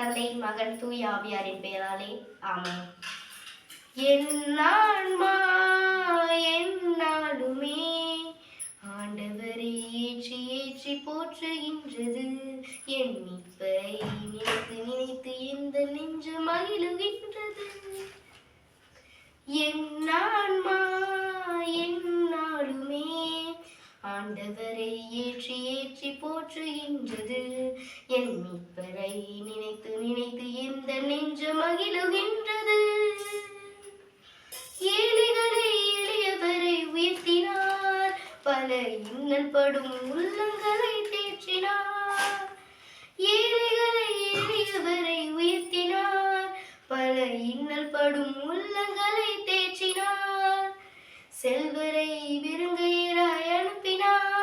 தந்தை மகன் தூய் ஆவியாரின் பெயராலே ஆமென். என்னான்மா என்னாலுமே ஆண்டவரை ஏற்றி ஏற்றி போற்றுகின்றது. என் மீட்பரை நினைத்து நினைத்து எந்த நெஞ்சு மகிழுகின்றது. என்னான்மா என்னாலுமே ஆண்டவரை ஏற்றி ஏற்றி போற்றுகின்றது. மகிழுகின்றது. ஏழைகளை எளியவரை உயர்த்தினார். பல இன்னல் படும் உள்ளங்களை தேற்றினார். ஏழைகளை எளியவரை உயர்த்தினார். பல இன்னல் படும் உள்ளங்களை தேற்றினார். செல்வரை விருங்கையராய் அனுப்பினார்.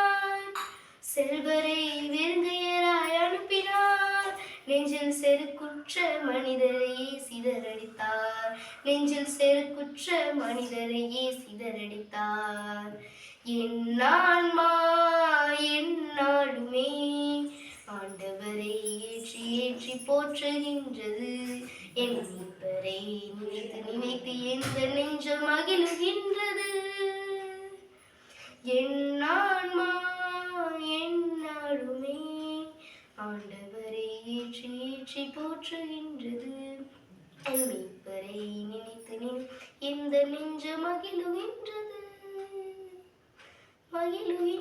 நெஞ்சில் செருக்குற்ற மனிதரையே சிதறடித்தார். நெஞ்சில் செருக்குற்ற மனிதரையே சிதறடித்தார். என்னான்மா என்னாலுமே ஆண்டவரை ஏற்றி ஏற்றி போற்றுகின்றது. என் மீட்பரை நினைத்து நினைத்து எந்த நெஞ்சம் மகிழுகின்றது? என்னான்மா என்னாலுமே ஆண்டவர் போற்றி போற்றுகின்றது. என் மீட்பரை நினைத்து நினைத்து இந்த நெஞ்சு மகிழுகின்றது. மகிழுகின்றது.